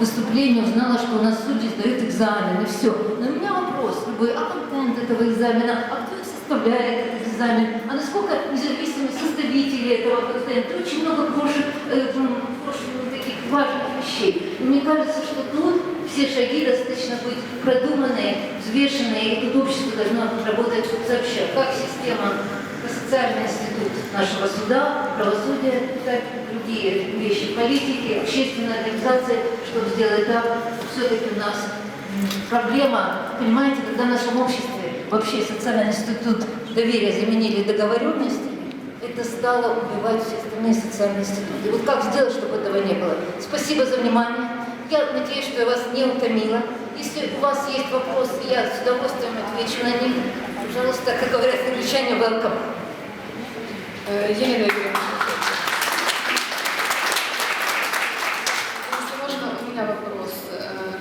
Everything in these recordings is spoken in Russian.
выступлении узнала, что у нас судьи сдают экзамен, и все. Но у меня вопрос любой, а контент этого экзамена, а кто составляет, этот экзамен, а насколько независимы составители этого контента. Очень много прошлых, э, прошлых таких важных вещей. И мне кажется, что тут все шаги достаточно быть продуманные, взвешенные, и тут общество должно работать сообща. Как система социальный институт нашего суда, правосудия, так и другие вещи, политики, общественные организации, чтобы сделать так, все-таки у нас проблема, понимаете, когда в нашем обществе вообще социальный институт доверия заменили договоренности, это стало убивать все остальные социальные институты. И вот как сделать, чтобы этого не было? Спасибо за внимание. Я надеюсь, что я вас не утомила. Если у вас есть вопросы, я с удовольствием отвечу на них. Пожалуйста, как говорят англичане, welcome. Э, Елена Игоревна. Если можно, у меня вопрос. Э,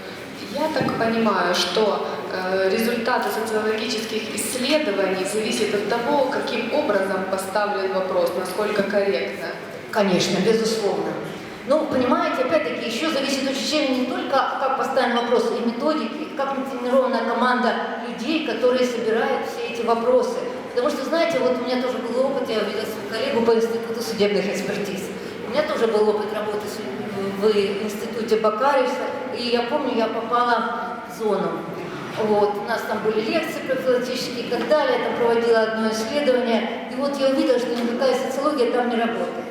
Я так понимаю, что э, результаты социологических исследований зависят от того, каким образом поставлен вопрос, насколько корректно. Конечно, безусловно. Ну, понимаете, опять-таки, еще зависит очень сильно не только, как поставлен вопрос, и методики, как натренированная команда людей, которые собирают все эти вопросы. Потому что, знаете, вот у меня тоже был опыт, я увидела свою коллегу по Институту судебных экспертиз. У меня тоже был опыт работы в институте Бакариуса, и я помню, я попала в зону. Вот, у нас там были лекции профилактические и так далее, я там проводила одно исследование, и вот я увидела, что никакая социология там не работает.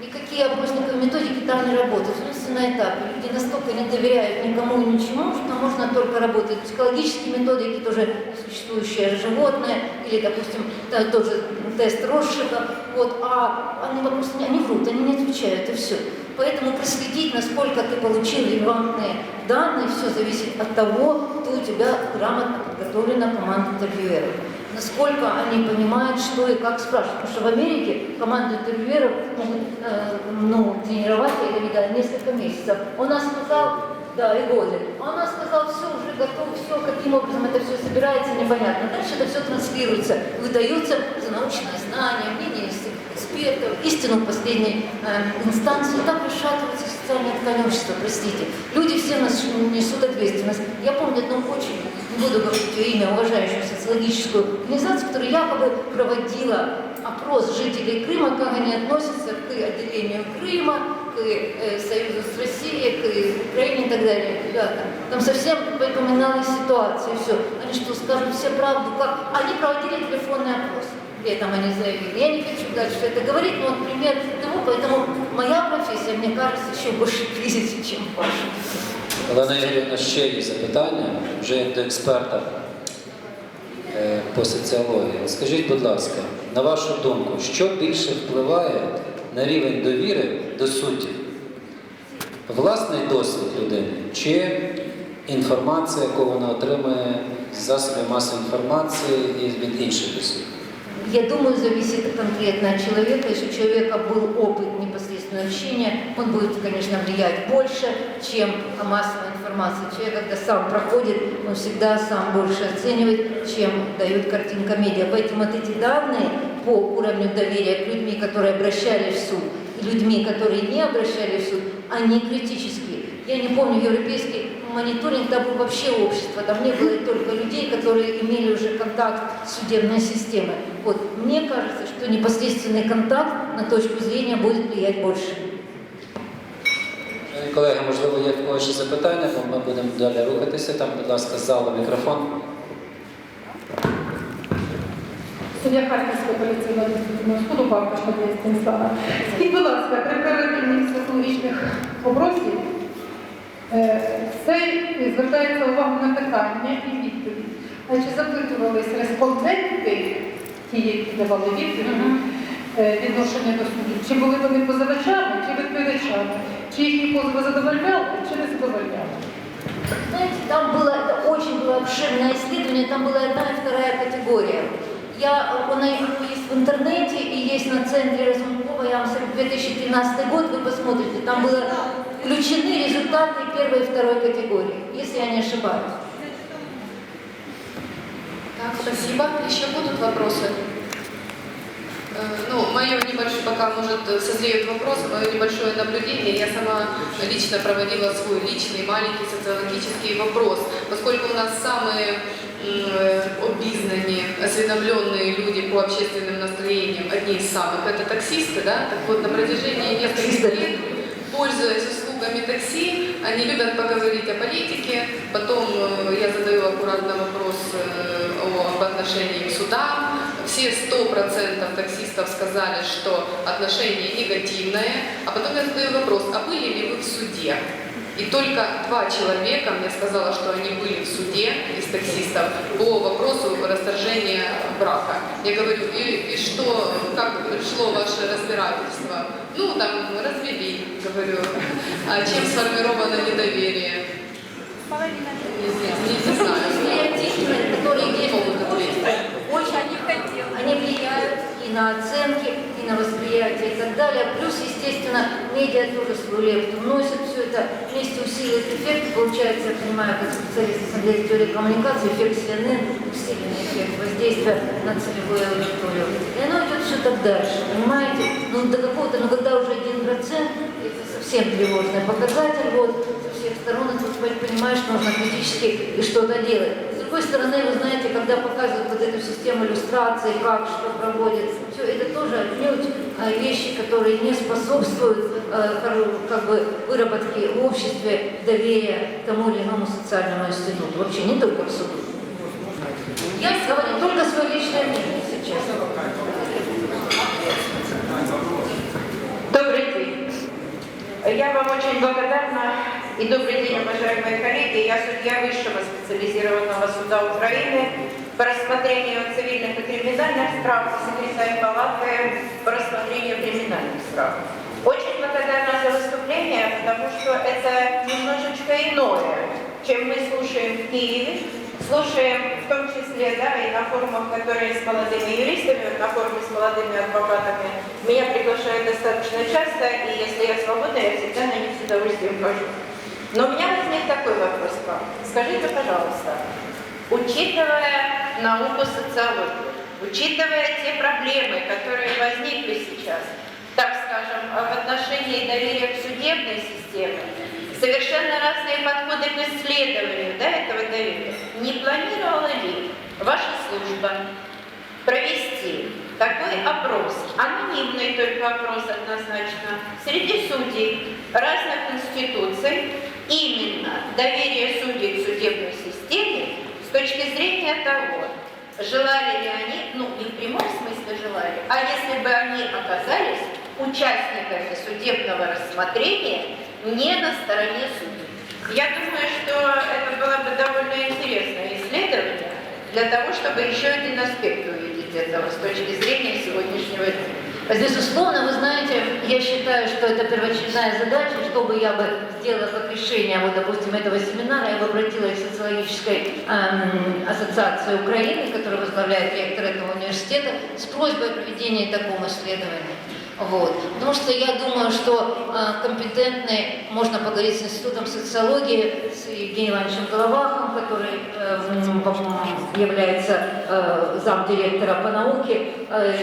Никакие опросниковые методики там не работают. На этапе. Люди настолько не доверяют никому и ничему, что можно только работать. Психологические методики, тоже существующее животное, или, допустим, тот же тест Росшига. Вот, а они не- они врут, они не отвечают, и все. Поэтому проследить, насколько ты получил релевантные данные, все зависит от того, кто у тебя грамотно подготовлена команда интервьюеров насколько они понимают, что и как спрашивать. Потому что в Америке команду интервьюеров могут э, ну, тренировать, я это видела, несколько месяцев. Он нас сказал, да, и годы. Он нас сказал, все, уже готово, все, каким образом это все собирается, непонятно. Дальше это все транслируется, выдаются за научное знание, мнение экспертов, истину последней э, инстанции. Так расшатывается социальное ткань общества, простите. Люди все нас несут ответственность. Я помню одну очень, не буду говорить ее имя, уважающую социологическую организацию, которая якобы проводила опрос жителей Крыма, как они относятся к отделению Крыма, к э, союзу с Россией, к Украине и так далее. Ребята, там совсем припоминалась ситуация, и все. Они что, скажут все правду, как? Они проводили телефонный опрос. При этом они заявили. Я не хочу дальше это говорить, но вот пример того, поэтому моя профессия, мне кажется, еще больше кризисе, чем ваша. Олена Ігорівна, ще є запитання, вже як до експерта е, по соціології. Скажіть, будь ласка, на вашу думку, що більше впливає на рівень довіри до суддів? Власний досвід людини чи інформація, яку вона отримує з засобів масової інформації і від інших осіб? Я думаю, зависит конкретно от человека. Если у человека был опыт непосредственного общения, он будет, конечно, влиять больше, чем массовая информация. Человек, когда сам проходит, он всегда сам больше оценивает, чем дает картинка медиа. Поэтому вот эти данные по уровню доверия к людьми, которые обращались в суд, и людьми, которые не обращались в суд, они критические. Я не помню, европейский мониторинг, там было вообще общество, там не было только людей, которые имели уже контакт с судебной системой. Вот, мне кажется, что непосредственный контакт на точку зрения будет влиять больше. Шановні Колеги, можливо, є в когось ще запитання, бо ми будемо далі рухатися. Там, будь ласка, з залу мікрофон. Суддя Харківського апеляційного адміністративного суду Бабка Шматлія Станіслава. Скажіть, будь ласка, при проведенні соціологічних опросів е, це звертається увагу на питання і відповідь. А чи запитувались респонденти, ті, які давали відповіді, Мгм. е, відношення до судів, чи були вони позивачами, чи відповідачами, чи їхні позови задовольняли, чи не задовольняли? Знаете, там было, это очень было обширное исследование, там была одна и вторая категория. Я, она есть в интернете и есть на центре Разумкова, я вам скажу, 2013 год, вы посмотрите, там было включены результаты первой и второй категории, если я не ошибаюсь. Так, спасибо. Еще будут вопросы? ну, мое небольшое, пока может э, созреют вопросы, мое небольшое наблюдение, я сама лично проводила свой личный маленький социологический вопрос, поскольку у нас самые э, обизнанные, осведомленные люди по общественным настроениям, одни из самых, это таксисты, да, так вот на протяжении нескольких лет, пользуясь услугами такси, они любят поговорить о политике, потом э, я задаю аккуратно вопрос э, об отношении к судам, все 100% таксистов сказали, что отношение негативное, а потом я задаю вопрос, а были ли вы в суде? И только два человека мне сказала, что они были в суде из таксистов по вопросу расторжения брака. Я говорю, и, и что, как шло ваше разбирательство? Ну, там, развели, говорю. А чем сформировано недоверие? Не, знаю, не, не знаю. Которые Не есть могут ответить. очень они влияют и на оценки, и на восприятие и так далее. Плюс, естественно, медиа тоже свою лепту вносят все это, вместе усиливает эффект. Получается, я понимаю, как специалист ассамблеи теории коммуникации, эффект CNN, усиленный эффект воздействия на целевую аудиторию. И оно идет все так дальше, понимаете? Ну, до какого-то, ну, когда уже один процент, это совсем тревожный показатель, вот, со всех сторон, тут понимаешь, нужно критически и что-то делать. С другой стороны, вы знаете, когда показывают эту систему иллюстрации, как, что проводят, все это тоже отнюдь а, вещи, которые не способствуют э, как бы выработке в обществе доверия тому или иному социальному институту. Вообще не только к суду. Я говорю только свое личное мнение сейчас. Добрый день. Я вам очень благодарна. И добрый день, уважаемые коллеги. Я судья Высшего специализированного суда Украины по рассмотрению цивильных и криминальных справ, секретарь палаты по рассмотрению криминальных справ. Очень благодарна за выступление, потому что это немножечко иное, чем мы слушаем в Киеве, слушаем в том числе, да, и на форумах, которые с молодыми юристами, на форуме с молодыми адвокатами, меня приглашают достаточно часто, и если я свободна, я всегда на них с удовольствием хожу. Но у меня возник такой вопрос к вам. Скажите, пожалуйста, учитывая науку социологии, учитывая те проблемы, которые возникли сейчас, так скажем, в отношении доверия к судебной системе, совершенно разные подходы к исследованию да, этого доверия. Не планировала ли ваша служба провести такой опрос, анонимный только опрос однозначно, среди судей разных институций, именно доверие судей к судебной системе с точки зрения того, желали ли они, ну не в прямом смысле желали, а если бы они оказались участниками судебного рассмотрения не на стороне судей. Я думаю, что это было бы довольно интересное исследование для того, чтобы еще один аспект увидеть этого с точки зрения сегодняшнего дня. Безусловно, вы знаете, я считаю, что это первоочередная задача, что бы я бы сделала как решение, вот, допустим, этого семинара, я бы обратилась к социологической эм, ассоциации Украины, которая возглавляет ректор этого университета, с просьбой о проведении такого исследования. Вот. Потому что я думаю, что э, компетентные, можно поговорить с Институтом социологии, с Евгением Ивановичем Головахом, который э, является э, замдиректора по науке. Э,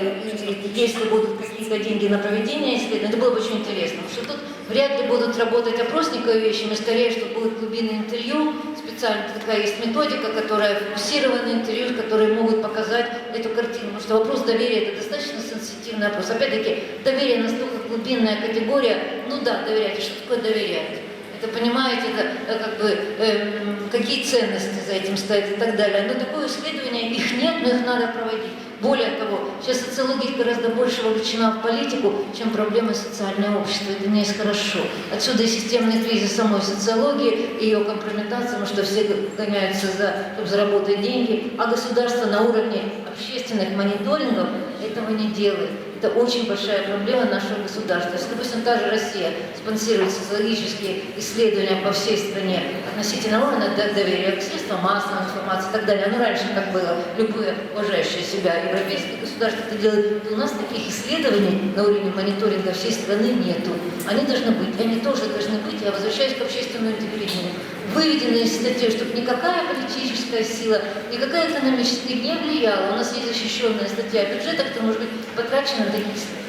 если будут какие-то деньги на проведение исследований, это было бы очень интересно. Потому что тут вряд ли будут работать опросниковые вещи, но скорее, что будут глубинные интервью, специально такая есть методика, которая фокусированные интервью, которые могут показать эту картину. Потому что вопрос доверия это достаточно сенситивный вопрос. Опять-таки, доверие настолько глубинная категория. Ну да, доверяйте. Что такое доверять? Это, понимаете, это э, как бы эм, какие ценности за этим стоят и так далее. Но такое исследование, их нет, но их надо проводить. Более того, сейчас социология гораздо больше вовлечена в политику, чем проблемы социального общества. Это не есть хорошо. Отсюда и системный кризис самой социологии, и ее компрометация, потому что все гоняются за, чтобы заработать деньги, а государство на уровне общественных мониторингов этого не делает. Это очень большая проблема нашего государства. Если, допустим, та же Россия спонсирует социологические исследования по всей стране относительно уровня до- доверия к средствам массовой информации и так далее, ну раньше так было, любые уважающие себя европейские государства это делают, то у нас таких исследований на уровне мониторинга всей страны нету. Они должны быть, они тоже должны быть, я возвращаюсь к общественному телевидению, выведены из статьи, чтобы никакая политическая сила, никакая экономическая не влияла. У нас есть защищенная статья бюджета, которая может быть потрачена на такие исследования.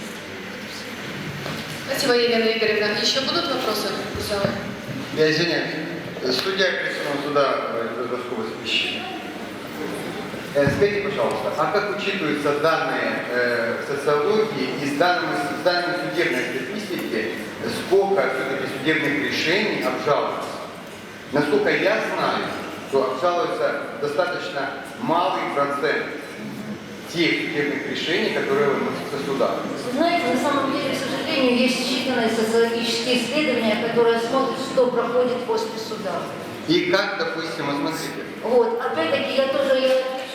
Спасибо, Елена Игоревна. Еще будут вопросы? зала? Я извиняюсь. Судья Конституционного суда э, Городского запрещения. Э, Скажите, пожалуйста, а как учитываются данные э, социологии и с данными, с данными судебной статистики, сколько все-таки судебных решений обжалуется? Насколько я знаю, что обжалуется достаточно малый процент тех судебных решений, которые выносятся суда. Знаете, на самом деле, к сожалению, есть считанные социологические исследования, которые смотрят, что проходит после суда. И как, допустим, смотрите, Вот, опять-таки, я тоже, я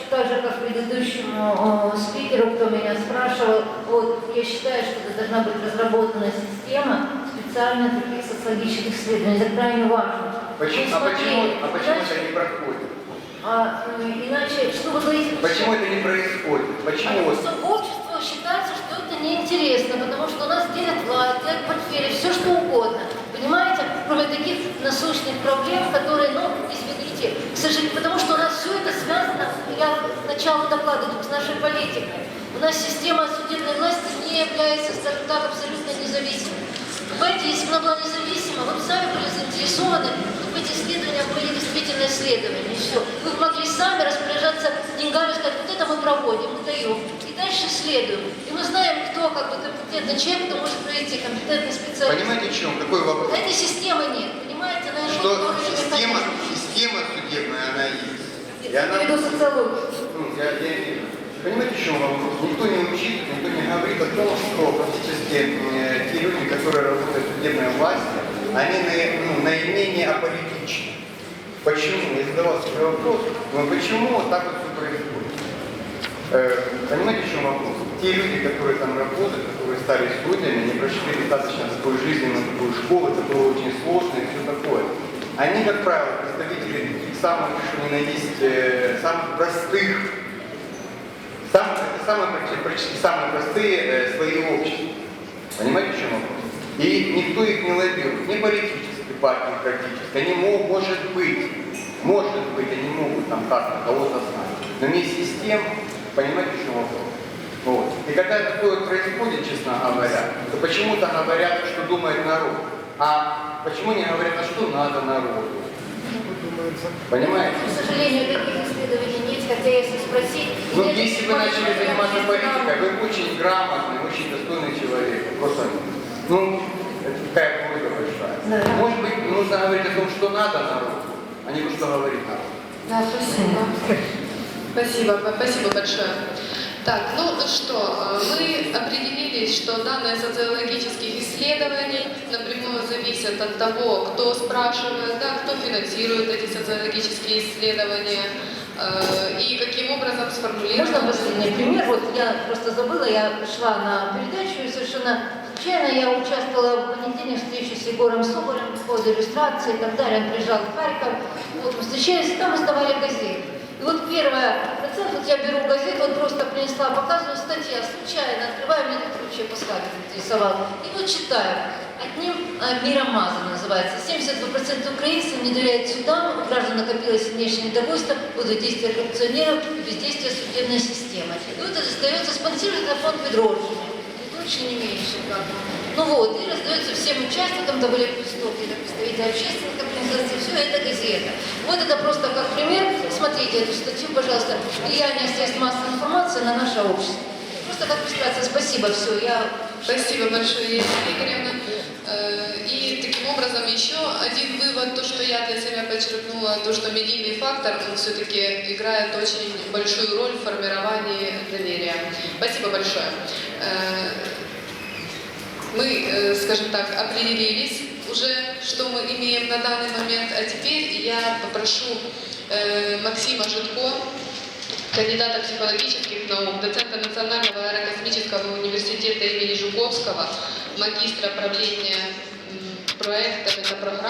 так же, как предыдущему э, спикеру, кто меня спрашивал, вот, я считаю, что это должна быть разработана система специально таких социологических исследований, это крайне важно. Почему, а почему, а почему иначе- это не проходит? а, э, иначе, что вы говорите? Почему это не происходит? Почему Потому что общество считается, что это неинтересно, потому что у нас делят власть, делят портфели, все что угодно. Понимаете? Кроме таких насущных проблем, которые, ну, извините, к сожалению, потому что у нас все это связано, я к началу доклада с нашей политикой. У нас система судебной власти не является, скажем так, абсолютно независимой. Понимаете, если бы она была независима, вы бы сами были заинтересованы, чтобы эти исследования были действительно исследования. И все. Вы могли сами распоряжаться деньгами, сказать, вот это мы проводим, мы даем. И дальше исследуем. И мы знаем, кто как бы компетентный человек, кто может провести компетентный специалист. Понимаете, в чем? Какой вопрос? А этой системы нет, понимаете? Она Что система, система судебная, она есть. И Я имею в виду социологию. ну, я, я не- Понимаете, в вопрос? Никто не учит, никто не говорит о том, что практически э, те люди, которые работают в судебной власти, они ну, наименее аполитичны. Почему? Я задавал себе вопрос, но почему так вот все происходит? Э, понимаете, в вопрос? Те люди, которые там работают, которые стали судьями, не прошли достаточно такой жизненную такую школу, это было очень сложно и все такое. Они, как правило, представители самых, что ни на есть, э, самых простых, сам- это самые, практически самые простые э, слои общества. Понимаете, в чем вопрос? И никто их не лоббирует, ни политические партии практически. Они могут, может быть, может быть, они могут там как-то кого-то знать. Но вместе с тем, понимаете, в чем вопрос? Вот. И когда такое происходит, честно говоря, то почему-то говорят, что думает народ. А почему не говорят, а что надо народу? Понимаете? К сожалению, таких исследований хотя если спросить... Ну, нет, если вы начали заниматься политикой, вы очень грамотный, очень достойный человек. Просто, ну, это такая просьба большая. Да. Может быть, нужно говорить о том, что надо народу, а не то, что говорит народ. Да, спасибо. Спасибо, спасибо большое. Так, ну что, э, мы определились, что данные социологических исследований напрямую зависят от того, кто спрашивает, да, кто финансирует эти социологические исследования и каким образом Можно сформулированы. последний пример? Вот я просто забыла, я шла на передачу и совершенно случайно я участвовала в понедельник встрече с Егором Соболем по ходу иллюстрации и так далее. Он приезжал в Харьков. Вот мы встречались, там издавали газеты. И вот первое, процент, вот я беру газету, вот просто принесла, показываю статья, случайно, открываю, меня этот вообще Паскаль заинтересовал. И вот читаю. Одним э, миром мазом называется. 72% украинцев не доверяют судам, у граждан накопилось сильнейшее недовольство из-за действия коррупционеров и бездействия судебной системы. И вот это остается спонсировать на фонд Ведрожина. Лучше не меньше, как. Ну вот, и раздается всем участникам, там были это представители общественных организаций, все это газета. Вот это просто как пример. Смотрите эту статью, пожалуйста. Влияние средств массовой информации на наше общество. Просто как иллюстрация. Спасибо, все. Я Спасибо большое, Елена Игоревна. Образом еще один вывод, то, что я для себя подчеркнула, то, что медийный фактор, он все-таки играет очень большую роль в формировании доверия. Спасибо большое. Э, Мы, э, скажем так, определились уже, что мы имеем на данный момент, а теперь я попрошу э, Максима Житко кандидата психологических наук, доцента Национального аэрокосмического университета имени Жуковского, магистра правления м, проектов, это программа.